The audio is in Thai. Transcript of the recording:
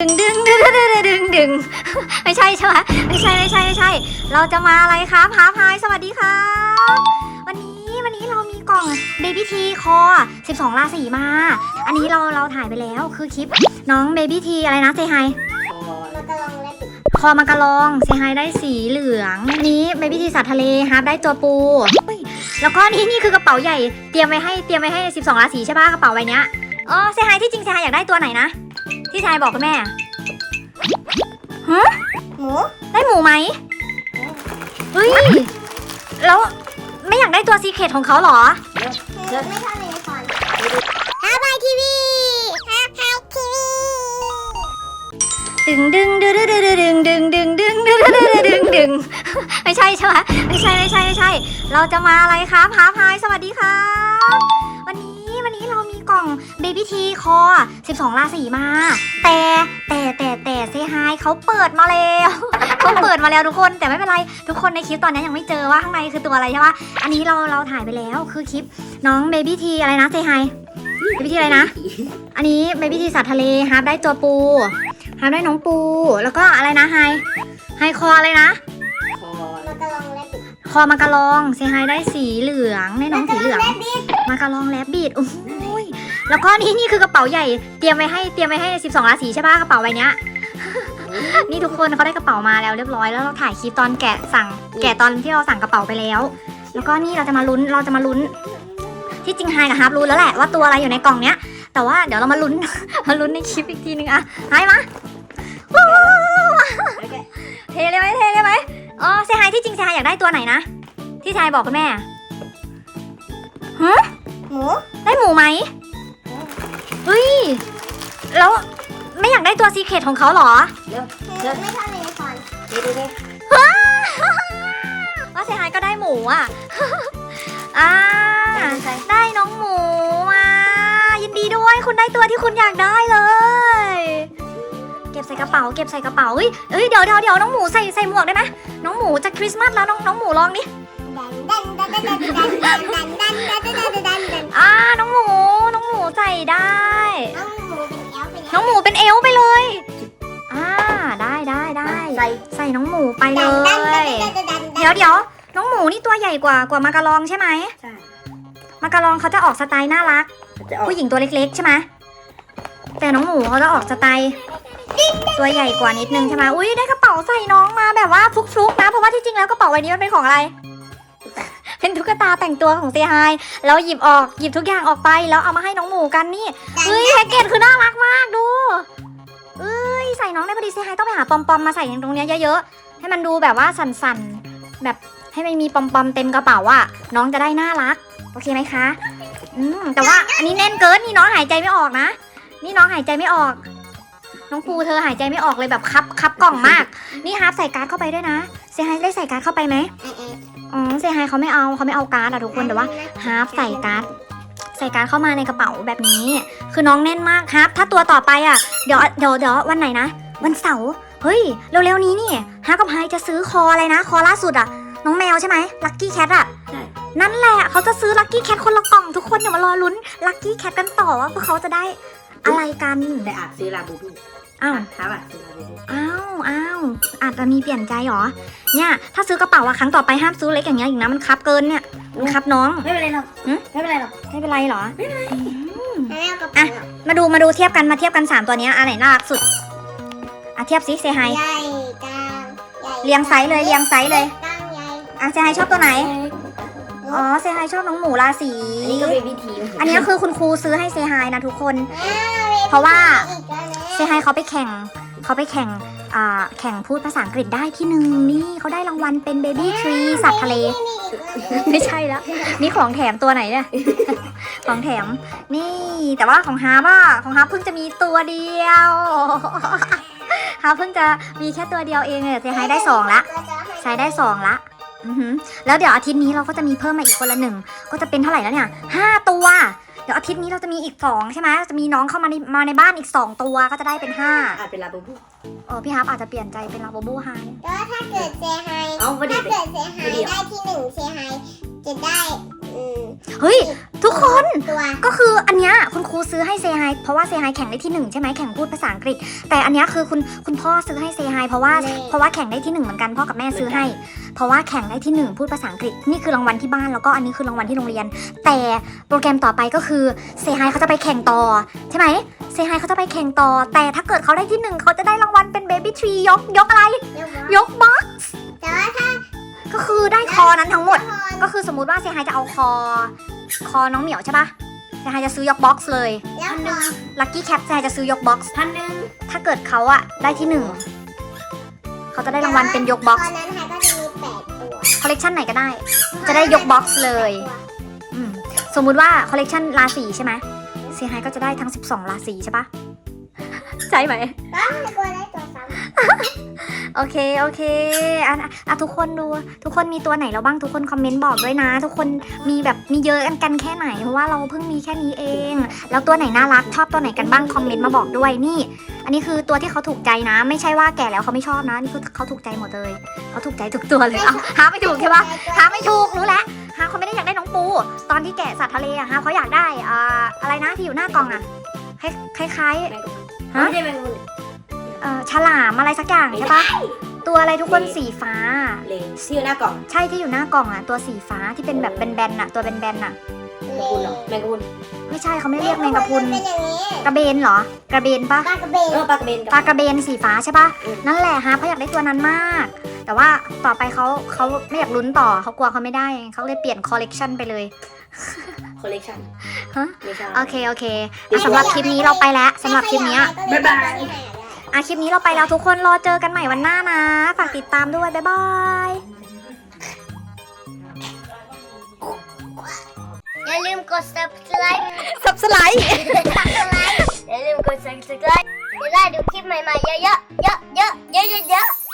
ดึงดึงดึงดึงดึงดึงไม่ใช่ใช่ไหมไม่ใช่ไม่ใช่ไม่ใช่ เราจะมาอะไรครับพาพายสวัสดีครับ วันนี้วันนี้เรามีกล่อง Baby T คอ 12 ราศีมา อันนี้เราเราถ่ายไปแล้วคือคลิปน้อง Baby T อะไรนะเซฮายมันกำลังเล่นคอมากะลองเซฮายได้สีเหลืองอันนี้ Baby T สัตว์ทะเลฮาร์ปได้ตัวปู แล้วก็นี่นี่คือกระเป๋าใหญ่เตรียมไว้ให้เตรียมไว้ให้ 12 ราศีใช่ปะกระเป๋าใบเนี้ยอ๋อเซฮายที่จริงเซฮายอยากได้ตัวไหนนะ ที่เซฮายบอกคุณแม่หมูได้หมูไหมเฮ้ยแล้วไม่อยากได้ตัวซีเครตของเขาเหรอไม่ชอบเลยในคอนฮาบายทีวีฮาบายทีวีดึงดึงดึงดึงดึงดึงดึงดึงดึงดึงดึงดึงไม่ใช่ใช่ไหมไม่ใช่ไม่ใช่ไม่ใช่ เราจะมาอะไรครับพาพายสวัสดีครับ กล่อง Baby T คอ 12 ราศีมา แต่แต่แต่แต่เซฮายเขาเปิดมาแล้ว เขาเปิดมาแล้วทุกคนแต่ไม่เป็นไร ทุกคนในคลิปตอนนี้ยังไม่เจอว่าข้างในคือตัวอะไรใช่ปะอันนี้เราเราถ่ายไปแล้วคือคลิปน้อง Baby T อะไรนะเซฮาย Baby T อะไรนะ อันนี้ Baby T สัตว์ทะเลฮาร์ปได้ตัวปูฮาร์ปได้น้องปู แล้วก็อะไรนะไฮไฮคออะไรนะมันกำลังเล่นคอมากะลองเซฮายได้สีเหลืองได้น้องสีเหลือง มากะลองแลบบีดโอ้ย แล้วก็นี่นี่คือกระเป๋าใหญ่เตรียมไว้ให้เตรียมไว้ให้ 12 ราศีใช่ปะกระเป๋าใบเนี้ย นี่ทุกคนเขาได้กระเป๋ามาแล้วเรียบร้อยแล้วเราถ่ายคลิปตอนแกะสั่ง แกะตอนที่เราสั่งกระเป๋าไปแล้ว แล้วก็นี่เราจะมาลุ้นเราจะมาลุ้น ที่จริงไฮกับฮาร์ปรู้แล้วแหละว่าตัวอะไรอยู่ในกล่องเนี้ย แต่ว่าเดี๋ยวเรามาลุ้น มาลุ้นในคลิปอีกทีนึงอะไฮมาวู้เทเลยไหมเทเลยไหมอ๋อเซฮายที่จริงเซฮายอยากได้ตัวไหนนะที่เซฮายบอกคุณแม่หมูได้หมูไหม เฮ้ย แล้วไม่อยากได้ตัวซีเครตของเขาเหรอไม่ชอบเลยในคอนว่าเซฮายก็ได้หมูอะ อ่า ได้น้องหมูอะ ยินดีด้วยคุณได้ตัวที่คุณอยากได้เลย เก็บใส่กระเป๋า เก็บใส่กระเป๋าเฮ้ยเอ้ยเดี๋ยวเดี๋ยวเดี๋ยวน้องหมูใส่ใส่หมวกได้ไหมน้องหมูจะคริสต์มาสแล้วน้องน้องหมูลองดิดันดันดันดั น้องหมูไปเลดันดันดันยดันดันดันเดี๋ยวเดี๋ยวน้องหมูนี่ตัวใหญ่กว่ากว่ามากะลองใช่ไหมใช่มากะลองเขาจะออกสไตล์น่ารัก ผู้หญิงตัวเล็ก ๆ ใช่ไหมแต่น้องหมูเขาจะออกสไตล์ตัวใหญ่กว่านิดนึงใช่ไหมอุ้ยได้กระเป๋าใส่น้องมาแบบว่าฟลุกๆนะ เพราะว่าที่จริงแล้วกระเป๋าใบนี้มันเป็นของอะไร เป็นตุ๊กตาแต่งตัวของเซฮายแล้วหยิบออกหยิบทุกอย่างออกไปแล้วเอามาให้น้องหมูกันนี่เฮ้ยแพ็กเกจคือน่ารักมากดูเอ้ย ใส่น้องได้พอดีเซฮายต้องไปหาปอมปอมๆมาใส่ตรงเนี้ยเยอะๆ ให้มันดูแบบว่าสั่นๆ แบบให้มันมีปอมปอมๆเต็มกระเป๋าอะน้องจะได้น่ารัก โอเคไหมคะอืมแต่ว่าอันนี้แน่นเกินนี่น้องหายใจไม่ออกนะ นี่น้องหายใจไม่ออก น้องปูเธอหายใจไม่ออกเลยแบบคับคับกล่องมาก นี่ฮาร์ปใส่การ์ดเข้าไปด้วยนะเซฮายได้ใส่การ์ดเข้าไปไหมอ๋อเซฮายเขาไม่เอาเขาไม่เอาการ์ดอะทุกคนแต่ว่าฮาร์ปใส่การ์ด ใส่การ์ดเข้ามาในกระเป๋าแบบนี้ คือน้องแน่นมากฮาร์ปถ้าตัวต่อไปอะเดี๋ยวเดี๋ยวเดี๋ยววันไหนนะ วันเสาร์เฮ้ยเร็วๆนี้นี่ฮาร์ปกับไฮจะซื้อคออะไรนะ คอล่าสุดอะ น้องแมวใช่ไหมลักกี้แคทอะใช่นั่นแหละเขาจะซื้อลักกี้แคทคนละกล่องทุกคนเดี๋ยวมารอลุ้นลักกี้แคทกันต่อว่าพวกเขาจะได้อะไรกันแต่อาจซื้อลาบูบูอ้าวครับอะซื้อลาบูบูอ้าวอ้าวอาจจะมีเปลี่ยนใจเหรอเนี่ยถ้าซื้อกระเป๋าอะครั้งต่อไปห้ามซื้อเล็กอย่างเงี้ยอีกนะมันคับเกินเนี่ย มันคับน้อง ไม่เป็นไรหรอกหึ ไม่เป็นไรหรอกไม่เป็นไรเหรอแม่เอากระเป๋ามาดูมาดูเทียบกันมาเทียบกัน 3 ตัวเนี้ยอันไหนน่ารักสุดอะเทียบซิเซฮายใหญ่กลางใหญ่เรียงไซส์เลยเรียงไซส์เลยกลางใหญ่ อะเซฮายชอบตัวไหน อ๋อเซฮายชอบน้องหมูราศีอันนี้ก็เป็นวิธีอันนี้คือคุณครูซื้อให้เซฮายนะทุกคนอ้าวเพราะว่าอีกแล้วนะเซฮายเขาไปแข่งเขาไปแข่งอ่า แข่งพูดภาษาอังกฤษได้ที่หนึ่งนี่เขาได้รางวัลเป็นเบบี้ทรีสัตว์ทะเลมีอีกแล้วไม่ใช่แล้ว นี่ของแถมตัวไหนเนี่ย ของแถม นี่แต่ว่าของฮาร์ปอะของฮาร์ปเพิ่งจะมีตัวเดียวฮาร์ปเพิ่งจะมีแค่ตัวเดียวเองเนี่ยเซฮายได้สองละใช้ได้สองละอือหือแล้วเดี๋ยวอาทิตย์นี้เราก็จะมีเพิ่มมาอีกคนละหนึ่งก็จะเป็นเท่าไหร่แล้วเนี่ยห้าตัวเดี๋ยวอาทิตย์นี้เราจะมีอีกสองใช่ไหมจะมีน้องเข้ามาในมาในบ้านอีกสองตัวก็จะได้เป็นห้าอาจเป็นลาบูบู เออพี่ฮาร์ปอาจจะเปลี่ยนใจเป็นลาโบบูไฮแล้วถ้าเกิดเซไฮเอาพอดีถ้าไปเกิดเซไฮเดี๋ยวได้ที่หนึ่งเซไฮจะได้อืมเฮ้ย ทุกคน ตัว ก็คืออันเนี้ยคุณ ครูซื้อให้เซฮายเพราะว่าเซฮายแข่งได้ที่หนึ่งใช่ไหมแข่งพูดภาษาอังกฤษ แต่อันเนี้ยคือคุณคุณพ่อซื้อให้เซฮายเพราะว่าเพราะว่าแข่งได้ที่หนึ่งเหมือนกันพ่อกับแม่ซื้อให้ เพราะว่าแข่งได้ที่หนึ่งพูดภาษาอังกฤษนี่คือรางวัลที่บ้านแล้วก็อันนี้คือรางวัลที่โรงเรียน แต่โปรแกรมต่อไปก็คือเซฮายเขาจะไปแข่งต่อใช่ไหมเซฮายเขาจะไปแข่งต่อ แต่ถ้าเกิดเขาได้ที่หนึ่งเขาจะได้รางวัลเป็นเบบี้ทรียกยกอะไรเรียกว่ายกบ็อกซ์แต่ว่าถ้าก็คือได้คอนั้นทั้งหมดพอก็คือสมมุติว่าเซฮายจะเอาคอ คอน้องเหมียวใช่ปะ เซฮายจะซื้อยกบ็อกซ์เลยแล้วพอลัคกี้แคปเซฮายจะซื้อยกบ็อกซ์พันหนึ่งถ้าเกิดเขาอะได้ที่หนึ่งเขาจะได้รางวัลเป็นยกบ็อกตซ์อนนั้นไทยก็จะมีแปดตัวคอลเลกชันไหนก็ได้ จะได้ยกบ็อกซ์เลย อืมสมมุติว่าคอลเลกชันราศีใช่ไหมเซฮายก็จะได้ทั้ง 12 ราศีใช่ปะ ใช่ไหมก็ตัวได้ตัวซ้ โอเค โอเคอะอะอะทุกคนดู ทุกคนมีตัวไหนแล้วบ้าง ทุกคนคอมเมนต์บอกด้วยนะ ทุกคนมีแบบมีเยอะกันกันแค่ไหน เพราะว่าเราเพิ่งมีแค่นี้เอง แล้วตัวไหนน่ารัก ชอบตัวไหนกันบ้าง คอมเมนต์มาบอกด้วย นี่ อันนี้คือตัวที่เขาถูกใจนะ ไม่ใช่ว่าแก่แล้วเขาไม่ชอบนะ นี่คือเขาถูกใจหมดเลย เขาถูกใจทุกตัวเลย เอาหาไม่ถูกใช่ปะหาไม่ถูก รู้แล้วฮาเขาไม่ได้อยากได้น้องปู ตอนที่แกะสัตว์ทะเลอะฮะเขาอยากได้อ่าอะไรนะที่อยู่หน้ากล่องอะคล้ายคล้ายแมงกะพรุนฮะไม่ใช่แมงกะพรุนๆ เอ่อฉลามอะไรสักอย่างใช่ปะตัวอะไรทุกคนสีฟ้า เลนที่อยู่หน้ากล่องใช่ที่อยู่หน้ากล่องอะตัวสีฟ้าที่เป็นแบบแบนๆอะตัวแบนๆอะแมงกะพรุนเหรอแมงกะพรุนไม่ใช่เขาไม่เรียกแมงกะพรุนเป็นอย่างนี้กระเบนเหรอกระเบนปะปลากระเบนเออปลากระเบนปลากระเบนสีฟ้าใช่ปะอืมนั่นแหละฮะเขาอยากได้ตัวนั้นมาก แต่ว่าต่อไปเขาเขาไม่อยากลุ้นต่อเขากลัวเขาไม่ได้เขาเลยเปลี่ยนคอลเลกชันไปเลยคอลเลกชันฮะไม่ใช่โอเคโอเคอะสำหรับคลิปนี้เราไปแล้วสำหรับคลิปเนี้ย บ๊ายบาย อะคลิปนี้เราไปแล้วทุกคนรอเจอกันใหม่วันหน้านะ ฝากติดตามด้วยบ๊ายบายอย่าลืมกด subscribe สับสไลด์ subscribe อย่าลืมกด subscribe จะได้ดูคลิปใหม่ๆเยอะๆเยอะๆเยอะๆเยอะๆ